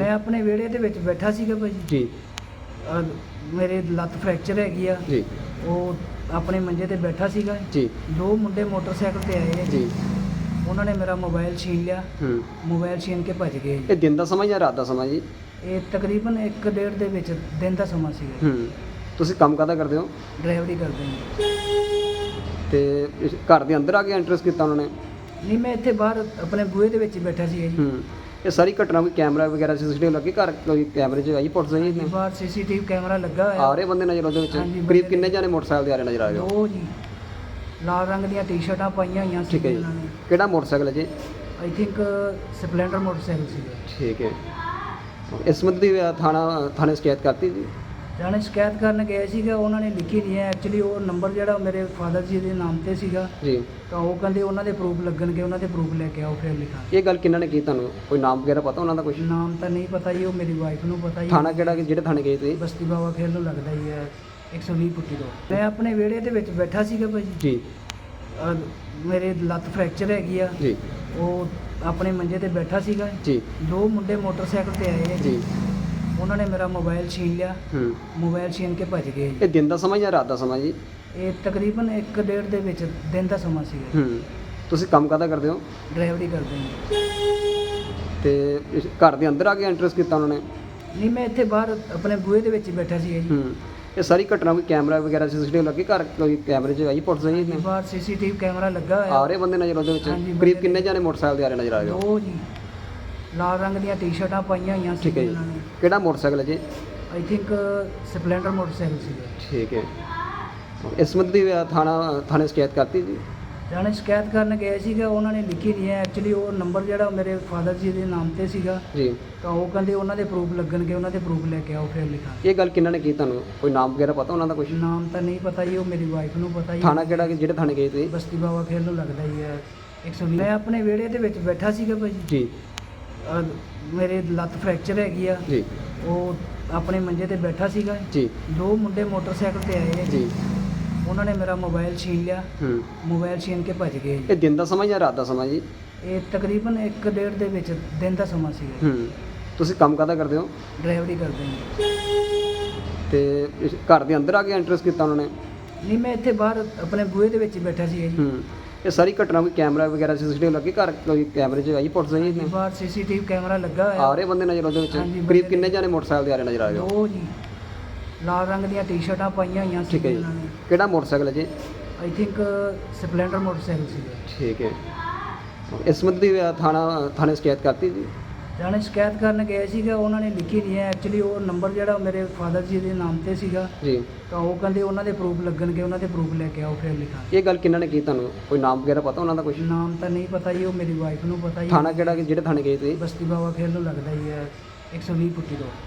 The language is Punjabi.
ਮੈਂ ਆਪਣੇ ਵਿਹੜੇ ਦੇ ਵਿੱਚ ਬੈਠਾ ਸੀਗਾ ਭਾਜੀ। ਜੀ। ਅਹ ਮੇਰੇ ਲੱਤ ਫ੍ਰੈਕਚਰ ਹੈਗੀ ਆ। ਜੀ। ਉਹ ਆਪਣੇ ਮੰਜੇ ਤੇ ਬੈਠਾ ਸੀਗਾ। ਜੀ। ਦੋ ਮੁੰਡੇ ਮੋਟਰਸਾਈਕਲ ਤੇ ਆਏ ਆ ਜੀ। ਉਹਨਾਂ ਨੇ ਮੇਰਾ ਮੋਬਾਈਲ ਛੀਨ ਲਿਆ। ਹੂੰ। ਮੋਬਾਈਲ ਛੀਨ ਕੇ ਭੱਜ ਗਏ ਇਹ ਦਿਨ ਦਾ ਸਮਾਂ ਜਾਂ ਰਾਤ ਦਾ ਸਮਾਂ ਜੀ? ਇਹ ਤਕਰੀਬਨ 1 ਡੇਢ ਦੇ ਵਿੱਚ ਦਿਨ ਦਾ ਸਮਾਂ ਸੀਗਾ ਹੂੰ। ਤੁਸੀਂ ਕੰਮ ਕਾਹਦਾ ਕਰਦੇ ਹੋ? ਡਰਾਈਵਰੀ ਕਰਦੇ ਹਾਂ ਤੇ ਇਸ ਘਰ ਦੇ ਅੰਦਰ ਆ ਕੇ ਐਂਟਰਸ ਕੀਤਾ ਉਹਨਾਂ ਨੇ? ਨਹੀਂ ਮੈਂ ਇੱਥੇ ਬਾਹਰ ਆਪਣੇ ਬੂਹੇ ਦੇ ਵਿੱਚ ਹੀ ਬੈਠਾ ਸੀਗਾ ਜੀ। ਹੂੰ। ਇਹ ਸਾਰੀ ਘਟਨਾ ਕੋਈ ਕੈਮਰਾ ਵਗੈਰਾ ਸੀਸੀਟੀਵੀ ਲੱਗੇ ਘਰ? ਕੋਈ ਕੈਮਰੇ 'ਚ ਆਈ ਪੁੱਟ ਸਹੀ ਨੇ ਬਾਹਰ ਸੀਸੀਟੀਵੀ ਕੈਮਰਾ ਲੱਗਾ ਆ ਹੋਇਆ ਰਹੇ ਬੰਦੇ ਨਜ਼ਰ ਉਹਦੇ ਵਿੱਚ? ਕਰੀਬ ਬੰਦੇ ਕਿੰਨੇ ਜਾਣੇ ਮੋਟਰਸਾਈਕਲ ਤੇ ਆ ਰਹੇ ਨਜ਼ਰ ਆ ਰਹੇ ਹੋ? ਦੋ ਜੀ। ਲਾਲ ਰੰਗ ਦੀਆਂ ਟੀ-ਸ਼ਰਟਾਂ ਪਾਈਆਂ ਹੋਈਆਂ ਸੀ ਠੀਕ ਹੈ ਜੀ। ਉਹਨਾਂ ਨੇ। ਕਿਹੜਾ ਮੋਟਰਸਾਈਕਲ ਹੈ ਜੀ? ਆਈ ਥਿੰਕ ਸਪਲੈਂਡਰ ਮੋਟਰਸਾਈਕਲ ਸੀਗਾ ਠੀਕ ਹੈ। ਇਸ ਸੰਬੰਧੀ ਅ, ਥਾਣਾ ਥਾਣੇ ਸ਼ਿਕਾਇਤ ਕਰਤੀ ਜੀ? ਜਾਣੇ ਸ਼ਿਕਾਇਤ ਕਰਨ ਗਏ ਸੀਗਾ ਉਹਨਾਂ ਨੇ ਲਿਖੀ ਨਹੀਂ ਹੈ। ਐਕਚੁਅਲੀ ਉਹ ਨੰਬਰ ਜਿਹੜਾ ਮੇਰੇ ਫਾਦਰ ਜੀ ਦੇ ਨਾਮ ਤੇ ਸੀਗਾ ਜੀ। ਤਾਂ ਉਹ ਕਹਿੰਦੇ ਉਹਨਾਂ ਦੇ ਪ੍ਰੂਫ ਲੱਗਣਗੇ ਉਹਨਾਂ ਦੇ ਪ੍ਰੂਫ ਲੈ ਕੇ ਆਓ ਫਿਰ ਲਿਖਾਂਗੇ। ਇਹ ਗੱਲ ਕਿਹਨਾਂ ਨੇ ਕੀਤੀ ਤੁਹਾਨੂੰ? ਕੋਈ ਨਾਮ ਵਗੈਰਾ ਪਤਾ ਉਹਨਾਂ ਦਾ ਕੁਝ ਨਾਮ ਤਾਂ ਨਹੀਂ ਪਤਾ ਜੀ ਉਹ ਮੇਰੀ ਵਾਈਫ ਨੂੰ ਪਤਾ ਜੀ। ਥਾਣਾ ਕਿਹੜਾ ਜਿਹੜੇ ਥਾਣੇ ਗਏ ਤੁਸੀਂ ਬਸਤੀ ਬਾਵਾ ਖੇਲ ਨੂੰ ਲੱਗਦਾ ਹੀ ਹੈ 120 ਫੁੱਟੀ ਤੋਂ। ਮੈਂ ਆਪਣੇ ਵਿਹੜੇ ਦੇ ਵਿੱਚ ਬੈਠਾ ਸੀਗਾ ਭਾਜੀ। ਜੀ। ਮੇਰੇ ਲੱਤ ਫ੍ਰੈਕਚਰ ਹੈਗੀ ਆ। ਜੀ। ਉਹ ਆਪਣੇ ਮੰਜੇ ਤੇ ਬੈਠਾ ਸੀਗਾ। ਜੀ। ਦੋ ਮੁੰਡੇ ਮੋਟਰਸਾਈਕਲ ਤੇ ਆਏ ਜੀ। ਉਹਨਾਂ ਨੇ ਮੇਰਾ ਮੋਬਾਈਲ ਛੀਨ ਲਿਆ। ਹੂੰ। ਮੋਬਾਈਲ ਛੀਨ ਕੇ ਭੱਜ ਗਏ ਜੀ। ਇਹ ਦਿਨ ਦਾ ਸਮਾਂ ਜਾਂ ਰਾਤ ਦਾ ਸਮਾਂ ਜੀ? ਇਹ ਤਕਰੀਬਨ 1 ਡੇਢ ਦੇ ਵਿੱਚ ਦਿਨ ਦਾ ਸਮਾਂ ਸੀਗਾ ਹੂੰ। ਤੁਸੀਂ ਕੰਮ ਕਾਹਦਾ ਕਰਦੇ ਹੋ? ਡਰਾਈਵਰੀ ਕਰਦੇ ਹਾਂ ਤੇ ਇਸ ਘਰ ਦੇ ਅੰਦਰ ਆ ਕੇ ਐਂਟਰਸ ਕੀਤਾ ਉਹਨਾਂ ਨੇ? ਨਹੀਂ ਮੈਂ ਇੱਥੇ ਬਾਹਰ ਆਪਣੇ ਬੂਹੇ ਦੇ ਵਿੱਚ ਹੀ ਬੈਠਾ ਸੀਗਾ ਜੀ। ਹੂੰ। ਇਹ ਸਾਰੀ ਘਟਨਾ ਕੋਈ ਕੈਮਰਾ ਵਗੈਰਾ ਸੀਸੀਟੀਵੀ ਲੱਗੇ ਘਰ? ਕੋਈ ਕੈਮਰੇ 'ਚ ਆਈ ਪੁੱਟ ਸਹੀ ਨੇ ਬਾਹਰ ਸੀਸੀਟੀਵੀ ਕੈਮਰਾ ਲੱਗਾ ਆ ਹੋਇਆ ਰਹੇ ਬੰਦੇ ਨਜ਼ਰ ਉਹਦੇ ਵਿੱਚ? ਹਾਂਜੀ, ਕਰੀਬ ਬੰਦੇ ਕਿੰਨੇ ਜਾਣੇ ਮੋਟਰਸਾਈਕਲ ਤੇ ਆ ਰਹੇ ਨਜ਼ਰ ਆ ਰਹੇ ਹੋ? ਦੋ ਜੀ। ਲਾਲ ਰੰਗ ਦੀਆਂ ਟੀ-ਸ਼ਰਟਾਂ ਪਾਈਆਂ ਹੋਈਆਂ ਸੀ ਠੀਕ ਹੈ ਜੀ। ਉਹਨਾਂ ਨੇ। ਕਿਹੜਾ ਮੋਟਰਸਾਈਕਲ ਹੈ ਜੀ? ਆਈ ਥਿੰਕ ਸਪਲੈਂਡਰ ਮੋਟਰਸਾਈਕਲ ਸੀਗਾ ਠੀਕ ਹੈ। ਇਸ ਸੰਬੰਧੀ ਅ, ਥਾਣਾ ਥਾਣੇ ਸ਼ਿਕਾਇਤ ਕਰਤੀ ਜੀ? ਜਾਣੇ ਸ਼ਿਕਾਇਤ ਕਰਨ ਗਏ ਸੀਗਾ ਉਹਨਾਂ ਨੇ ਲਿਖੀ ਨਹੀਂ ਹੈ। ਐਕਚੁਅਲੀ ਉਹ ਨੰਬਰ ਜਿਹੜਾ ਮੇਰੇ ਫਾਦਰ ਜੀ ਦੇ ਨਾਮ ਤੇ ਸੀਗਾ। ਜੀ। ਤਾਂ ਉਹ ਕਹਿੰਦੇ ਉਹਨਾਂ ਦੇ ਪ੍ਰੂਫ ਲੱਗਣਗੇ ਉਹਨਾਂ ਦੇ ਪ੍ਰੂਫ ਲੈ ਕੇ ਆਓ ਫਿਰ ਲਿਖਾਂਗੇ। ਇਹ ਗੱਲ ਕਿਹਨਾਂ ਨੇ ਕੀਤੀ ਤੁਹਾਨੂੰ? ਕੋਈ ਨਾਮ ਵਗੈਰਾ ਪਤਾ ਉਹਨਾਂ ਦਾ ਕੁਝ ਨਾਮ ਤਾਂ ਨਹੀਂ ਪਤਾ ਜੀ ਉਹ ਮੇਰੀ ਵਾਈਫ ਨੂੰ ਪਤਾ ਜੀ। ਥਾਣਾ ਕਿਹੜਾ ਜਿਹੜੇ ਥਾਣੇ ਗਏ ਤੁਸੀਂ ਬਸਤੀ ਬਾਵਾ ਖੇਲ ਨੂੰ ਲੱਗਦਾ ਹੀ ਹੈ। 120 ਮੈਂ ਆਪਣੇ ਵਿਹੜੇ ਦੇ ਵਿੱਚ ਬੈਠਾ ਸੀਗਾ ਭਾਜੀ। ਜੀ। ਅਹ ਮੇਰੇ ਲੱਤ ਫ੍ਰੈਕਚਰ ਹੈਗੀ ਆ। ਜੀ। ਉਹ ਆਪਣੇ ਮੰਜੇ ਤੇ ਬੈਠਾ ਸੀਗਾ। ਜੀ। ਦੋ ਮੁੰਡੇ ਮੋਟਰਸਾਈਕਲ ਤੇ ਆਏ ਆ ਜੀ। ਉਹਨਾਂ ਨੇ ਮੇਰਾ ਮੋਬਾਈਲ ਛੀਨ ਲਿਆ। ਹੂੰ। ਮੋਬਾਈਲ ਛੀਨ ਕੇ ਭੱਜ ਗਏ ਜੀ। ਇਹ ਦਿਨ ਦਾ ਸਮਾਂ ਜਾਂ ਰਾਤ ਦਾ ਸਮਾਂ ਜੀ? ਇਹ ਤਕਰੀਬਨ 1 ਡੇਢ ਦੇ ਵਿੱਚ ਦਿਨ ਦਾ ਸਮਾਂ ਸੀਗਾ ਹੂੰ। ਤੁਸੀਂ ਕੰਮ ਕਾਹਦਾ ਕਰਦੇ ਹੋ? ਡਰਾਈਵਰੀ ਕਰਦੇ ਹਾਂ ਤੇ ਇਸ ਘਰ ਦੇ ਅੰਦਰ ਆ ਕੇ ਐਂਟਰਸ ਕੀਤਾ ਉਹਨਾਂ ਨੇ? ਨਹੀਂ ਮੈਂ ਇੱਥੇ ਬਾਹਰ ਆਪਣੇ ਬੂਹੇ ਦੇ ਵਿੱਚ ਹੀ ਬੈਠਾ ਸੀਗਾ ਜੀ। ਹੂੰ। ਇਹ ਸਾਰੀ ਘਟਨਾ ਕੋਈ ਕੈਮਰਾ ਵਗੈਰਾ ਸੀਸੀਟੀਵੀ ਲੱਗੇ ਘਰ? ਕੋਈ ਕੈਮਰੇ 'ਚ ਆਈ ਪੁੱਟ ਸਹੀ ਨੇ ਬਾਹਰ ਸੀਸੀਟੀਵੀ ਕੈਮਰਾ ਲੱਗਾ ਆ ਹੋਇਆ ਰਹੇ ਬੰਦੇ ਨਜ਼ਰ ਉਹਦੇ ਵਿੱਚ? ਕਰੀਬ ਬੰਦੇ ਕਿੰਨੇ ਜਾਣੇ ਮੋਟਰਸਾਈਕਲ ਤੇ ਆ ਰਹੇ ਨਜ਼ਰ ਆ ਰਹੇ ਹੋ? ਦੋ ਜੀ। ਲਾਲ ਰੰਗ ਦੀਆਂ ਟੀ-ਸ਼ਰਟਾਂ ਪਾਈਆਂ ਹੋਈਆਂ ਸੀ ਠੀਕ ਹੈ ਜੀ। ਉਹਨਾਂ ਨੇ। ਕਿਹੜਾ ਮੋਟਰਸਾਈਕਲ ਹੈ ਜੀ? ਆਈ ਥਿੰਕ ਸਪਲੈਂਡਰ ਮੋਟਰਸਾਈਕਲ ਸੀਗਾ ਠੀਕ ਹੈ। ਇਸ ਸੰਬੰਧੀ ਅ, ਥਾਣਾ ਥਾਣੇ ਸ਼ਿਕਾਇਤ ਕਰਤੀ ਜੀ? ਜਾਣੇ ਸ਼ਿਕਾਇਤ ਕਰਨ ਗਏ ਸੀਗਾ ਉਹਨਾਂ ਨੇ ਲਿਖੀ ਨਹੀਂ ਹੈ। ਐਕਚੁਅਲੀ ਉਹ ਨੰਬਰ ਜਿਹੜਾ ਮੇਰੇ ਫਾਦਰ ਜੀ ਦੇ ਨਾਮ ਤੇ ਸੀਗਾ ਜੀ। ਤਾਂ ਉਹ ਕਹਿੰਦੇ ਉਹਨਾਂ ਦੇ ਪ੍ਰੂਫ ਲੱਗਣਗੇ ਉਹਨਾਂ ਦੇ ਪ੍ਰੂਫ ਲੈ ਕੇ ਆਓ ਫਿਰ ਲਿਖਾਂਗੇ। ਇਹ ਗੱਲ ਕਿਹਨਾਂ ਨੇ ਕੀਤੀ ਤੁਹਾਨੂੰ? ਕੋਈ ਨਾਮ ਵਗੈਰਾ ਪਤਾ ਉਹਨਾਂ ਦਾ ਕੁਝ ਨਾਮ ਤਾਂ ਨਹੀਂ ਪਤਾ ਜੀ ਉਹ ਮੇਰੀ ਵਾਈਫ ਨੂੰ ਪਤਾ ਜੀ। ਥਾਣਾ ਕਿਹੜਾ ਕਿ ਜਿਹੜੇ ਥਾਣੇ ਗਏ ਤੁਸੀਂ ਬਸਤੀ ਬਾਵਾ ਖੇਲ ਨੂੰ ਲੱਗਦਾ ਹੀ ਹੈ 120 ਫੁੱਟੀ ਤੋਂ।